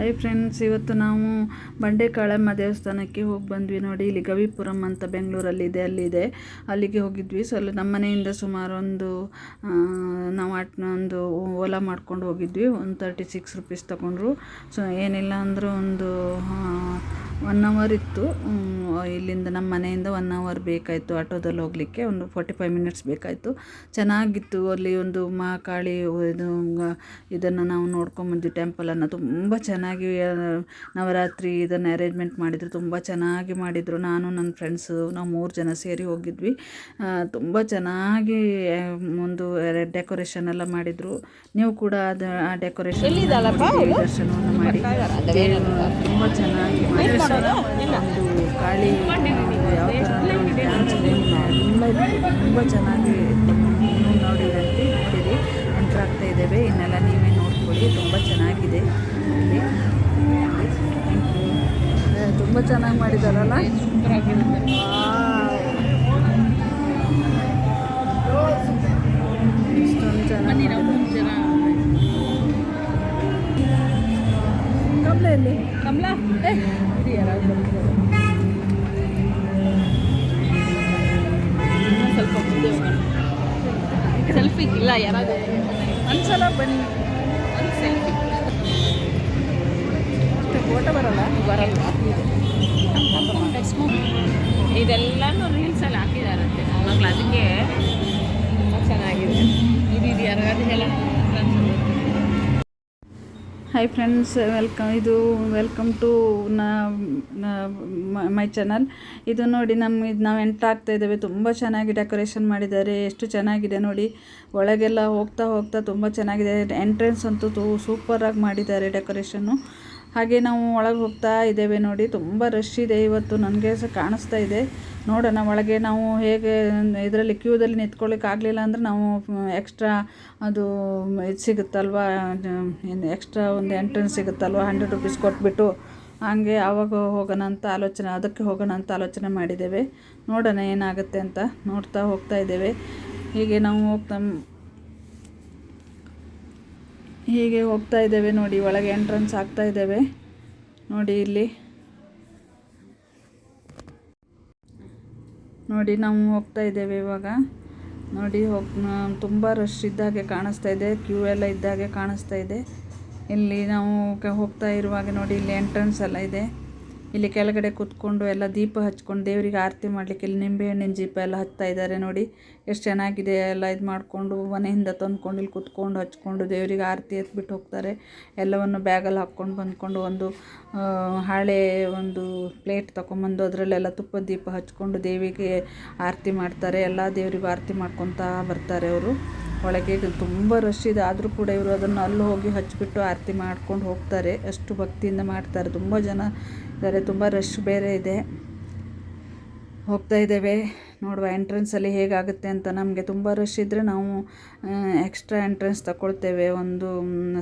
Hi friends ಇವತ್ತು ನಾವು ಬಂಡೆ ಕಾಳಮ್ಮ ದೇವಸ್ಥಾನಕ್ಕೆ ಹೋಗಿ ಬಂದ್ವಿ ನೋಡಿ. ಇಲ್ಲಿ ಗವಿಪುರಂ ಅಂತ ಬೆಂಗಳೂರಲ್ಲಿದೆ ಅಲ್ಲಿದೆ ಅಲ್ಲಿಗೆ ಹೋಗಿದ್ವಿ. ಸೊ ಅಲ್ಲಿ ನಮ್ಮ ಮನೆಯಿಂದ ಸುಮಾರು ಒಂದು ನಾವು ಅಟ್ನೊಂದು ಒಂದು ಓಲಾ ಮಾಡ್ಕೊಂಡು ಹೋಗಿದ್ವಿ. ಒಂದು ತರ್ಟಿ ಸಿಕ್ಸ್ ರುಪೀಸ್ ತೊಗೊಂಡ್ರು. ಸೊ ಏನಿಲ್ಲ ಅಂದರೂ ಒಂದು ಒನ್ ಅವರ್ ಇತ್ತು. ಇಲ್ಲಿಂದ ನಮ್ಮ ಮನೆಯಿಂದ ಒನ್ ಅವರ್ ಬೇಕಾಯಿತು ಆಟೋದಲ್ಲಿ ಹೋಗಲಿಕ್ಕೆ. ಒಂದು ಫಾರ್ಟಿ ಫೈವ್ ಮಿನಿಟ್ಸ್ ಬೇಕಾಯಿತು. ಚೆನ್ನಾಗಿತ್ತು. ಅಲ್ಲಿ ಒಂದು ಮಹಾಕಾಳಿ, ಇದು, ಇದನ್ನು ನಾವು ನೋಡ್ಕೊಂಬಂದ್ವಿ ಟೆಂಪಲನ್ನು ತುಂಬ ಚೆನ್ನಾಗಿ ಆ, ನವರಾತ್ರಿ ಇದನ್ನು ಅರೇಂಜ್ಮೆಂಟ್ ಮಾಡಿದರು. ತುಂಬ ಚೆನ್ನಾಗಿ ಮಾಡಿದರು. ನಾನು ನನ್ನ ಫ್ರೆಂಡ್ಸು ನಾವು ಮೂರು ಜನ ಸೇರಿ ಹೋಗಿದ್ವಿ. ತುಂಬ ಚೆನ್ನಾಗಿ ಒಂದು ಡೆಕೋರೇಷನ್ ಎಲ್ಲ ಮಾಡಿದರು. ನೀವು ಕೂಡ ಅದು ಆ ಡೆಕೋರೇಷನ್ ದರ್ಶನವನ್ನು ಮಾಡಿ. ತುಂಬ ಚೆನ್ನಾಗಿ. ಒಂದು ಕಾಳಿ ಯಾವ ಥರ ಡ್ಯಾನ್ಸ್. ತುಂಬ ಚೆನ್ನಾಗಿ ನೋಡಿದಂತೆ ನೋಡಿರಿ ಎಂಟ್ರ್ ಆಗ್ತಾ ಇದ್ದೇವೆ. ಇನ್ನೆಲ್ಲ ನೀವೇ ನೋಡ್ಕೊಳ್ಳಿ. ತುಂಬ ಚೆನ್ನಾಗಿದೆ. ತುಂಬ ಚೆನ್ನಾಗಿ ಮಾಡಿದಾರಲ್ಲ? ಇಷ್ಟೊಂದು ಹಾಯ್ ಫ್ರೆಂಡ್ಸ್ ವೆಲ್ಕಮ್ ಇದು ವೆಲ್ಕಮ್ ಟು ಮೈ ಚಾನಲ್ ಇದು ನೋಡಿ ನಮ್ಮ ಇದು ನಾವು ಎಂಟ್ರ್ ಆಗ್ತಾ ಇದ್ದೇವೆ. ತುಂಬ ಚೆನ್ನಾಗಿ ಡೆಕೋರೇಷನ್ ಮಾಡಿದ್ದಾರೆ. ಎಷ್ಟು ಚೆನ್ನಾಗಿದೆ ನೋಡಿ. ಒಳಗೆಲ್ಲ ಹೋಗ್ತಾ ಹೋಗ್ತಾ ತುಂಬ ಚೆನ್ನಾಗಿದೆ. ಎಂಟ್ರೆನ್ಸ್ ಅಂತೂ ಸೂಪರಾಗಿ ಮಾಡಿದ್ದಾರೆ ಡೆಕೋರೇಷನ್ನು ಹಾಗೆ ನಾವು ಒಳಗೆ ಹೋಗ್ತಾ ಇದ್ದೇವೆ ನೋಡಿ. ತುಂಬ ರಶ್ ಇದೆ ಇವತ್ತು. ನನಗೆ ಸಹ ಕಾಣಿಸ್ತಾ ಇದೆ. ನೋಡೋಣ, ಒಳಗೆ ನಾವು ಹೇಗೆ, ಇದರಲ್ಲಿ ಕ್ಯೂದಲ್ಲಿ ನಿಂತ್ಕೊಳ್ಳಿಕ್ಕೆ ಆಗಲಿಲ್ಲ ಅಂದರೆ ನಾವು ಎಕ್ಸ್ಟ್ರಾ ಅದು, ಇದು ಸಿಗುತ್ತಲ್ವಾ, ಏನು ಎಕ್ಸ್ಟ್ರಾ ಒಂದು ಎಂಟ್ರೆನ್ಸ್ ಸಿಗುತ್ತಲ್ವ ಹಂಡ್ರೆಡ್ ರುಪೀಸ್ ಕೊಟ್ಬಿಟ್ಟು ಹಾಗೆ ಆವಾಗ ಹೋಗೋಣ ಅಂತ ಆಲೋಚನೆ, ಅದಕ್ಕೆ ಹೋಗೋಣ ಅಂತ ಆಲೋಚನೆ ಮಾಡಿದ್ದೇವೆ. ನೋಡೋಣ ಏನಾಗುತ್ತೆ ಅಂತ ನೋಡ್ತಾ ಹೋಗ್ತಾ ಇದ್ದೇವೆ. ಹೀಗೆ ನಾವು ಹೋಗ್ತಾ ಹೀಗೆ ಹೋಗ್ತಾ ಇದ್ದೇವೆ ನೋಡಿ, ಒಳಗೆ ಎಂಟ್ರೆನ್ಸ್ ಆಗ್ತಾ ಇದ್ದೇವೆ. ನೋಡಿ ಇಲ್ಲಿ. ನೋಡಿ, ನಾವು ಹೋಗ್ತಾ ಇದ್ದೇವೆ ಇವಾಗ. ನೋಡಿ, ಹೋಗ್ ತುಂಬ ರಶ್ ಇದ್ದಾಗೆ ಕಾಣಿಸ್ತಾ ಇದೆ ಕ್ಯೂ ಎಲ್ಲ ಇದ್ದಾಗೆ ಕಾಣಿಸ್ತಾ ಇದೆ. ಇಲ್ಲಿ ನಾವು ಹೋಗ್ತಾ ಇರುವಾಗ ನೋಡಿ, ಇಲ್ಲಿ ಎಂಟ್ರೆನ್ಸ್ ಎಲ್ಲ ಇದೆ. ಇಲ್ಲಿ ಕೆಳಗಡೆ ಕೂತ್ಕೊಂಡು ಎಲ್ಲ ದೀಪ ಹಚ್ಕೊಂಡು ದೇವರಿಗೆ ಆರತಿ ಮಾಡಲಿಕ್ಕೆ ಇಲ್ಲಿ ನಿಂಬೆಹಣ್ಣಿನ ದೀಪ ಎಲ್ಲ ಹಚ್ತಾ ಇದ್ದಾರೆ ನೋಡಿ. ಎಷ್ಟು ಚೆನ್ನಾಗಿದೆ ಎಲ್ಲ ಇದು ಮಾಡಿಕೊಂಡು ಮನೆಯಿಂದ ತಂದ್ಕೊಂಡು ಇಲ್ಲಿ ಕೂತ್ಕೊಂಡು ಹಚ್ಕೊಂಡು ದೇವರಿಗೆ ಆರತಿ ಎತ್ಬಿಟ್ಟು ಹೋಗ್ತಾರೆ. ಎಲ್ಲವನ್ನು ಬ್ಯಾಗಲ್ಲಿ ಹಾಕ್ಕೊಂಡು ಬಂದ್ಕೊಂಡು ಒಂದು ಹಾಳೆ ಒಂದು ಪ್ಲೇಟ್ ತೊಗೊಂಬಂದು ಅದರಲ್ಲೆಲ್ಲ ತುಪ್ಪ ದೀಪ ಹಚ್ಕೊಂಡು ದೇವಿಗೆ ಆರತಿ ಮಾಡ್ತಾರೆ. ಎಲ್ಲ ದೇವರಿಗೂ ಆರತಿ ಮಾಡ್ಕೊತಾ ಬರ್ತಾರೆ ಅವರು. ಒಳಗೆ ತುಂಬ ರಶ್ ಇದೆ. ಆದರೂ ಕೂಡ ಇವರು ಅದನ್ನು ಅಲ್ಲಿ ಹೋಗಿ ಹಚ್ಚಿಬಿಟ್ಟು ಆರತಿ ಮಾಡ್ಕೊಂಡು ಹೋಗ್ತಾರೆ. ಅಷ್ಟು ಭಕ್ತಿಯಿಂದ ಮಾಡ್ತಾರೆ. ತುಂಬ ಜನ ಇದ್ದಾರೆ ತುಂಬ ರಶ್ ಬೇರೆ ಇದೆ. ಹೋಗ್ತಾ ಇದ್ದೇವೆ. ನೋಡುವ ಎಂಟ್ರೆನ್ಸಲ್ಲಿ ಹೇಗಾಗುತ್ತೆ ಅಂತ ನಮಗೆ ತುಂಬ ರಶ್ ಇದ್ದರೆ ನಾವು ಎಕ್ಸ್ಟ್ರಾ ಎಂಟ್ರೆನ್ಸ್ ತಗೊಳ್ತೇವೆ ಒಂದು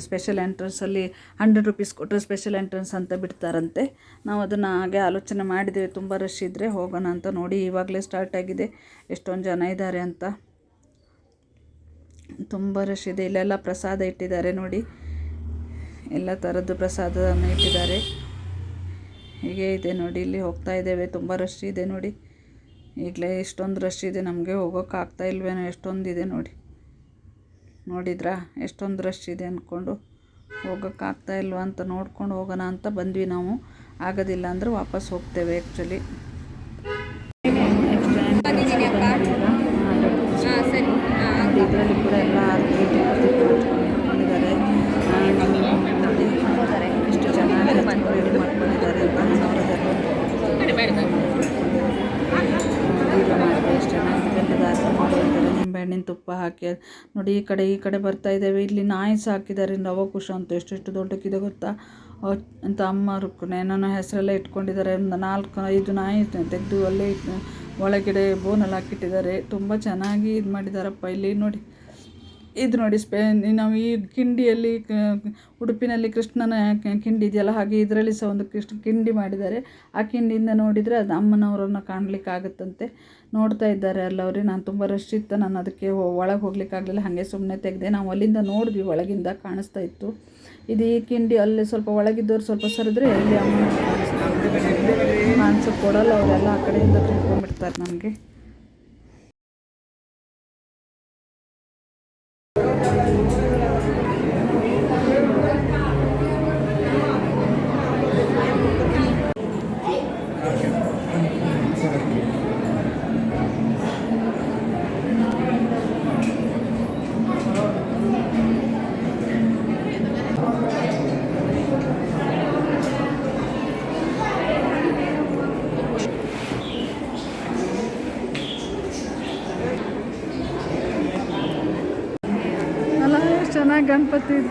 ಸ್ಪೆಷಲ್ ಎಂಟ್ರೆನ್ಸಲ್ಲಿ ಹಂಡ್ರೆಡ್ ರುಪೀಸ್ ಕೊಟ್ಟರೆ ಸ್ಪೆಷಲ್ ಎಂಟ್ರೆನ್ಸ್ ಅಂತ ಬಿಡ್ತಾರಂತೆ. ನಾವು ಅದನ್ನು ಹಾಗೆ ಆಲೋಚನೆ ಮಾಡಿದ್ದೇವೆ. ತುಂಬ ರಶ್ ಇದ್ದರೆ ಹೋಗೋಣ ಅಂತ ನೋಡಿ ಇವಾಗಲೇ ಸ್ಟಾರ್ಟ್ ಆಗಿದೆ. ಎಷ್ಟೊಂದು ಜನ ಇದ್ದಾರೆ ಅಂತ. ತುಂಬ ರಶ್ ಇದೆ. ಇಲ್ಲೆಲ್ಲ ಪ್ರಸಾದ ಇಟ್ಟಿದ್ದಾರೆ ನೋಡಿ. ಎಲ್ಲ ಥರದ್ದು ಪ್ರಸಾದವನ್ನು ಇಟ್ಟಿದ್ದಾರೆ. ಹೀಗೆ ಇದೆ ನೋಡಿ, ಇಲ್ಲಿ ಹೋಗ್ತಾ ಇದ್ದೇವೆ. ತುಂಬ ರಶ್ ಇದೆ ನೋಡಿ. ಈಗಲೇ ಎಷ್ಟೊಂದು ರಶ್ ಇದೆ, ನಮಗೆ ಹೋಗೋಕ್ಕಾಗ್ತಾ ಇಲ್ವೇನೋ ಎಷ್ಟೊಂದಿದೆ ನೋಡಿ. ನೋಡಿದ್ರಾ? ಎಷ್ಟೊಂದು ರಶ್ ಇದೆ ಅಂದ್ಕೊಂಡು ಹೋಗೋಕ್ಕಾಗ್ತಾ ಇಲ್ವಾ ಅಂತ ನೋಡ್ಕೊಂಡು ಹೋಗೋಣ ಅಂತ ಬಂದ್ವಿ ನಾವು. ಆಗೋದಿಲ್ಲ ಅಂದರೆ ವಾಪಸ್ ಹೋಗ್ತೇವೆ ಆ್ಯಕ್ಚುಲಿ ಹಾಂ ಸರಿ ಹಾಂ ಇದರಲ್ಲಿ ಕೂಡ ಎಲ್ಲ ಆರತಿ ಇಟ್ಕೊಂಡಿದ್ದಾರೆ ಎಷ್ಟು ಚೆನ್ನಾಗಿ ರೆಡಿ ಮಾಡ್ಕೊಂಡಿದ್ದಾರೆ ಅಂತ ನೋಡಿದ್ದಾರೆ ಬೇಡ ಬೇಡ ವೀಡಿಯೋ ಮಾಡಿದ್ರೆ ಎಷ್ಟು ಚೆನ್ನಾಗಿ ಬೆಲ್ಲದ ಆರತಿ ಮಾಡಿದ್ದಾರೆ ನಿಂಬೆಹಣ್ಣಿನ ತುಪ್ಪ ಹಾಕಿ. ನೋಡಿ, ಈ ಕಡೆ ಈ ಕಡೆ ಬರ್ತಾ ಇದ್ದಾವೆ. ಇಲ್ಲಿ ನಾಯಿ ಸಾಕಿದ್ದಾರೆ. ನವಕುಶ ಅಂತ ಎಷ್ಟೆಷ್ಟು ದೊಡ್ಡಕ್ಕಿದೆ ಗೊತ್ತಾ? ಅವ್- ಅಂತ ಅಮ್ಮ ರುಕ್ಕುನೆ ನನ್ನ ಹೆಸರೆಲ್ಲ ಇಟ್ಕೊಂಡಿದ್ದಾರೆ. ಒಂದು ನಾಲ್ಕು, ಐದು ನಾಯಿ ತೆಗೆದು ಅಲ್ಲೇ ಒಳಗಡೆ ಬೋನಲ್ಲಿ ಹಾಕಿಟ್ಟಿದ್ದಾರೆ. ತುಂಬ ಚೆನ್ನಾಗಿ ಇದು ಮಾಡಿದ್ದಾರಪ್ಪ ಇಲ್ಲಿ. ನೋಡಿ, ಇದು ನೋಡಿ ಸ್ಪೆ, ನಾವು ಈ ಕಿಂಡಿಯಲ್ಲಿ ಉಡುಪಿನಲ್ಲಿ ಕೃಷ್ಣನ ಕಿಂಡಿ ಇದೆಯಲ್ಲ, ಹಾಗೆ ಇದರಲ್ಲಿ ಸಹ ಒಂದು ಕೃಷ್ಣ ಕಿಂಡಿ ಮಾಡಿದ್ದಾರೆ. ಆ ಕಿಂಡಿಯಿಂದ ನೋಡಿದರೆ ಅದು ಅಮ್ಮನವರನ್ನು ಕಾಣಲಿಕ್ಕೆ ಆಗುತ್ತಂತೆ ನೋಡ್ತಾ ಇದ್ದಾರೆ ಅಲ್ಲವ್ರಿ. ನಾನು ತುಂಬ ರಶ್ ಇತ್ತು. ನಾನು ಅದಕ್ಕೆ ಒಳಗೆ ಹೋಗ್ಲಿಕ್ಕಾಗಲಿಲ್ಲ. ಹಾಗೆ ಸುಮ್ಮನೆ ತೆಗೆದೆ. ನಾವು ಅಲ್ಲಿಂದ ನೋಡಿದ್ವಿ. ಒಳಗಿಂದ ಕಾಣಿಸ್ತಾ ಇತ್ತು. ಇದು ಈ ಕಿಂಡಿ ಅಲ್ಲಿ ಸ್ವಲ್ಪ ಒಳಗಿದ್ದವ್ರು ಸ್ವಲ್ಪ ಸರಿದ್ರೆ ಇಲ್ಲಿ ಕಾಣಿಸ್ತಾ ಕಾಣಿಸೋಕೆ ಕೊಡಲ್ಲ ಅವರೆಲ್ಲ. ಆ ಕಡೆಯಿಂದ ತಿಳ್ಕೊಂಡ್ಬಿಡ್ತಾರೆ ನಮಗೆ ಅಲ್ಲ ಎಷ್ಟು ಗಣಪತಿ ಇದು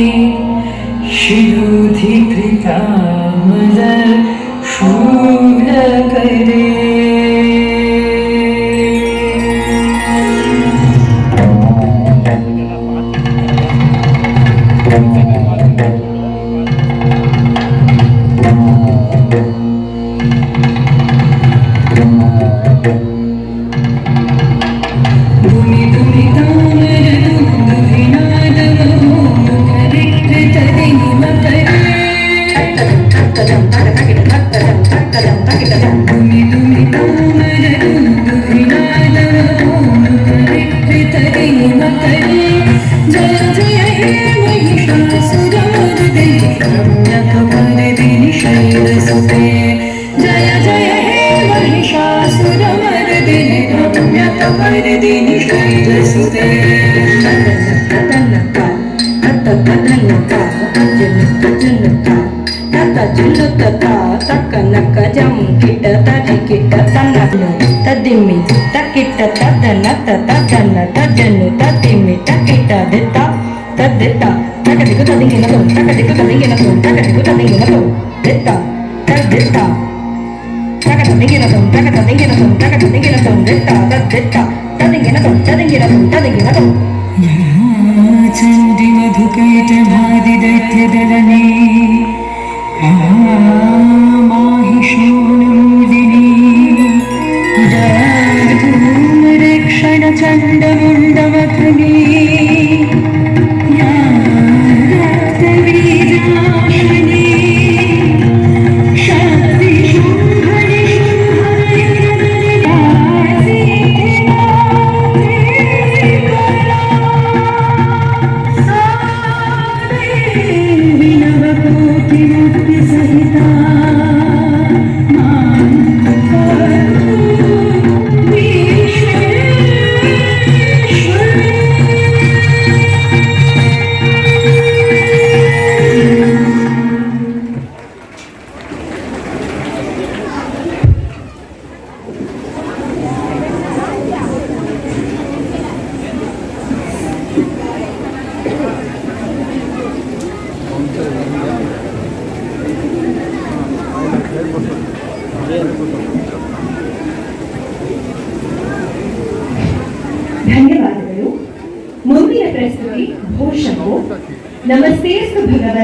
cheiro Tata julata ta, taka naka jam kita tadi kita tanah. దిమ్మి తకిట తదన తదన తదను తదిమ్మి తకిట దిత తదిత తకదికు తదిగినదు తకదికు తదిగినదు తకదికు తదిగినదు దిత తదిత తకదిగినదు తకదిగినదు తకదిగినదు దిత తదిత తదిగినదు తదిగినదు తదిగినదు చండి మధుకైట భాది దైత్యదలనే మాహిషోణం వినీ രക്ഷണ ചണ്ടമുണ്ടവധനീ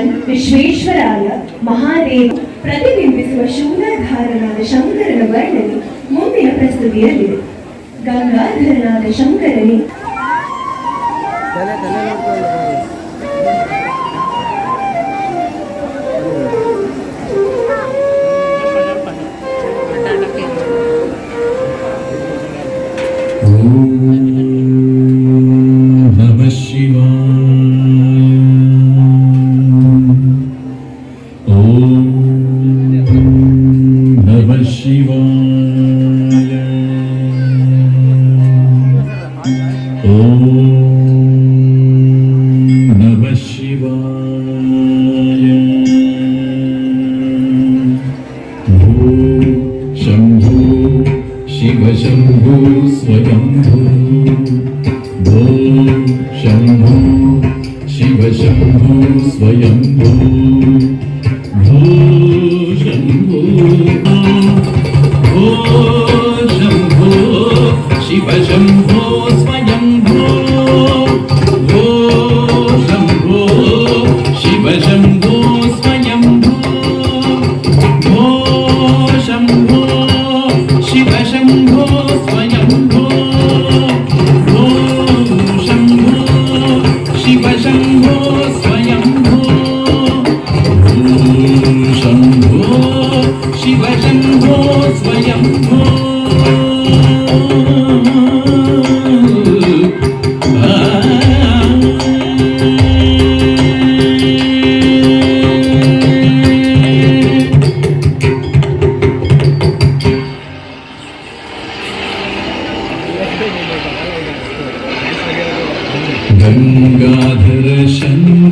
ವಿಶ್ವೇಶ್ವರಾಯ ಮಹಾದೇವ ಪ್ರತಿಬಿಂಬಿಸುವ ಶೂಲಧಾರನಾದ ಶಂಕರನ ವರ್ಣನೆ ಮುಂದಿನ ಪ್ರಸ್ತುತಿಯಲ್ಲಿದೆ. ಗಂಗಾಧರನಾದ ಶಂಕರನೇ.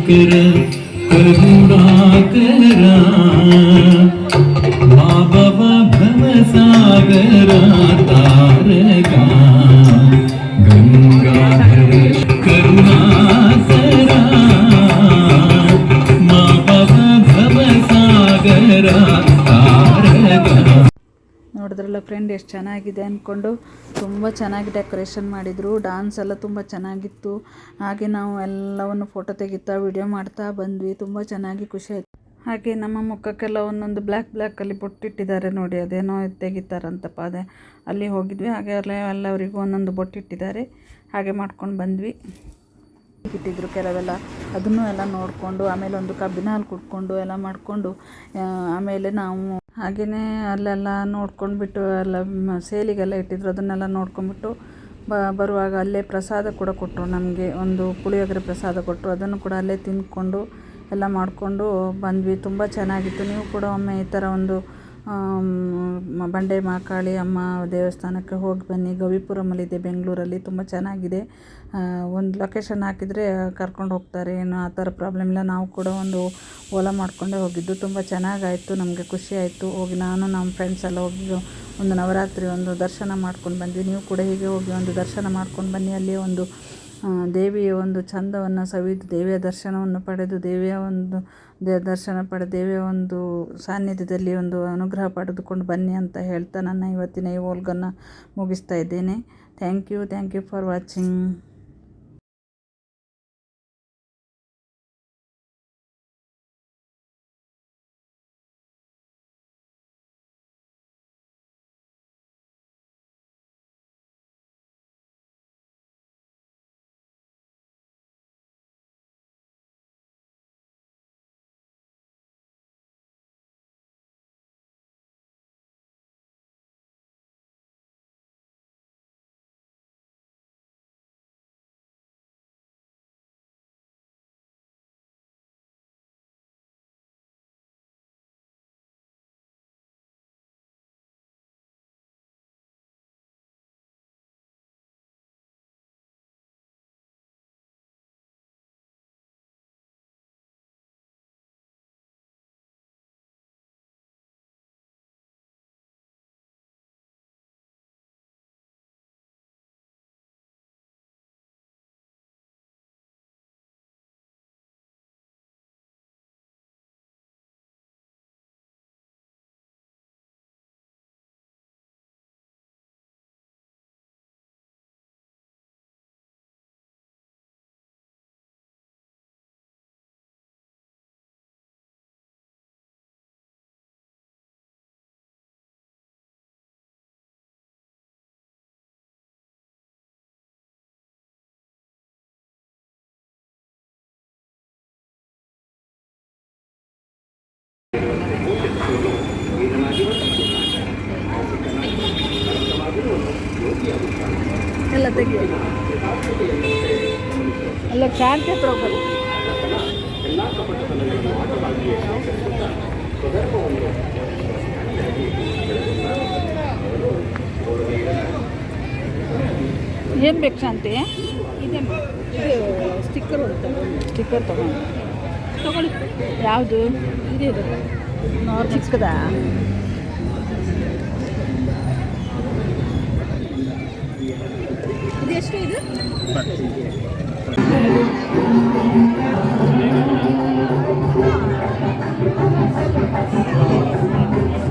இருக்கிற கருணா ಎಷ್ಟು ಚೆನ್ನಾಗಿದೆ ಅಂದ್ಕೊಂಡು ತುಂಬ ಚೆನ್ನಾಗಿ ಡೆಕೋರೇಷನ್ ಮಾಡಿದರು. ಡಾನ್ಸ್ ಎಲ್ಲ ತುಂಬ ಚೆನ್ನಾಗಿತ್ತು. ಹಾಗೆ ನಾವು ಎಲ್ಲವನ್ನು ಫೋಟೋ ತೆಗಿತಾ ವಿಡಿಯೋ ಮಾಡ್ತಾ ಬಂದ್ವಿ. ತುಂಬ ಚೆನ್ನಾಗಿ ಖುಷಿ ಆಯಿತು. ಹಾಗೆ ನಮ್ಮ ಮುಖಕ್ಕೆಲ್ಲ ಒಂದೊಂದು ಬ್ಲ್ಯಾಕ್ ಬ್ಲ್ಯಾಕಲ್ಲಿ ಬೊಟ್ಟಿಟ್ಟಿದ್ದಾರೆ ನೋಡಿ. ಅದೇನೋ ತೆಗಿತಾರಂತಪ್ಪ ಅದೇ ಅಲ್ಲಿ ಹೋಗಿದ್ವಿ. ಹಾಗೆ ಅಲ್ಲೇ ಎಲ್ಲವರಿಗೂ ಒಂದೊಂದು ಬೊಟ್ಟಿಟ್ಟಿದ್ದಾರೆ. ಹಾಗೆ ಮಾಡ್ಕೊಂಡು ಬಂದ್ವಿ. ಇಟ್ಟಿದ್ರು ಕೆಲವೆಲ್ಲ. ಅದನ್ನು ಎಲ್ಲ ನೋಡಿಕೊಂಡು, ಆಮೇಲೆ ಒಂದು ಕಬ್ಬಿನ ಹಾಲು ಕುಡ್ಕೊಂಡು ಎಲ್ಲ ಮಾಡಿಕೊಂಡು ಆಮೇಲೆ ನಾವು ಹಾಗೆಯೇ ಅಲ್ಲೆಲ್ಲ ನೋಡ್ಕೊಂಡ್ಬಿಟ್ಟು, ಎಲ್ಲ ಸೇಲಿಗೆಲ್ಲ ಇಟ್ಟಿದ್ರು. ಅದನ್ನೆಲ್ಲ ನೋಡ್ಕೊಂಡ್ಬಿಟ್ಟು, ಬ, ಬರುವಾಗ ಅಲ್ಲೇ ಪ್ರಸಾದ ಕೂಡ ಕೊಟ್ಟರು ನಮಗೆ. ಒಂದು ಪುಳಿಯೋಗರೆ ಪ್ರಸಾದ ಕೊಟ್ಟರು. ಅದನ್ನು ಕೂಡ ಅಲ್ಲೇ ತಿಂದ್ಕೊಂಡು ಎಲ್ಲ ಮಾಡಿಕೊಂಡು ಬಂದ್ವಿ. ತುಂಬ ಚೆನ್ನಾಗಿತ್ತು. ನೀವು ಕೂಡ ಒಮ್ಮೆ ಈ ಥರ ಒಂದು ಬಂಡೆ ಮಹಾಕಾಳಿ ಅಮ್ಮ ದೇವಸ್ಥಾನಕ್ಕೆ ಹೋಗಿ ಬನ್ನಿ. ಗವಿಪುರಮಲ್ಲಿದೆ, ಬೆಂಗಳೂರಲ್ಲಿ ತುಂಬ ಚೆನ್ನಾಗಿದೆ. ಒಂದು ಲೊಕೇಶನ್ ಹಾಕಿದರೆ ಕರ್ಕೊಂಡು ಹೋಗ್ತಾರೆ. ಏನು ಆ ಥರ ಪ್ರಾಬ್ಲಮ್ ಇಲ್ಲ. ನಾವು ಕೂಡ ಒಂದು ಓಲಾ ಮಾಡಿಕೊಂಡೇ ಹೋಗಿದ್ದು. ತುಂಬ ಚೆನ್ನಾಗಾಯಿತು. ನಮಗೆ ಖುಷಿ ಆಯಿತು. ಹೋಗಿ ನಾನು ನಮ್ಮ ಫ್ರೆಂಡ್ಸ್ ಎಲ್ಲ ಹೋಗಿ ಒಂದು ನವರಾತ್ರಿ ಒಂದು ದರ್ಶನ ಮಾಡ್ಕೊಂಡು ಬಂದ್ವಿ. ನೀವು ಕೂಡ ಹೀಗೆ ಹೋಗಿ ಒಂದು ದರ್ಶನ ಮಾಡ್ಕೊಂಡು ಬನ್ನಿ. ಅಲ್ಲಿ ಒಂದು ದೇವಿಯ ಒಂದು ಚಂದವನ್ನು ಸವಿದು ದೇವಿಯ ದರ್ಶನವನ್ನು ಪಡೆದು ದೇವಿಯ ಒಂದು ದೇ ದರ್ಶನ ಪಡೆದು ದೇವಿಯ ಒಂದು ಸಾನ್ನಿಧ್ಯದಲ್ಲಿ ಒಂದು ಅನುಗ್ರಹ ಪಡೆದುಕೊಂಡು ಬನ್ನಿ ಅಂತ ಹೇಳ್ತಾ ನನ್ನ ಇವತ್ತಿನ ಈ ಓಲ್ಗನ್ನು ಮುಗಿಸ್ತಾ ಇದ್ದೇನೆ. Thank you thank you for watching ಅಲ್ಲ ಕ್ರಾಂತಿ ಹತ್ರ ಹೋಗೋದು ಏನು ಬೇಕು ಶಾಂತಿ ಇದೆ ಸ್ಟಿಕ್ಕರ್ ಅಂತ ಸ್ಟಿಕ್ಕರ್ ತಗೊಂಡು ತಗೊಳ್ಳಿ ಯಾವುದು ಇದೆ ಇದು ಚಿಕ್ಕದಾ ಇದು Thank you.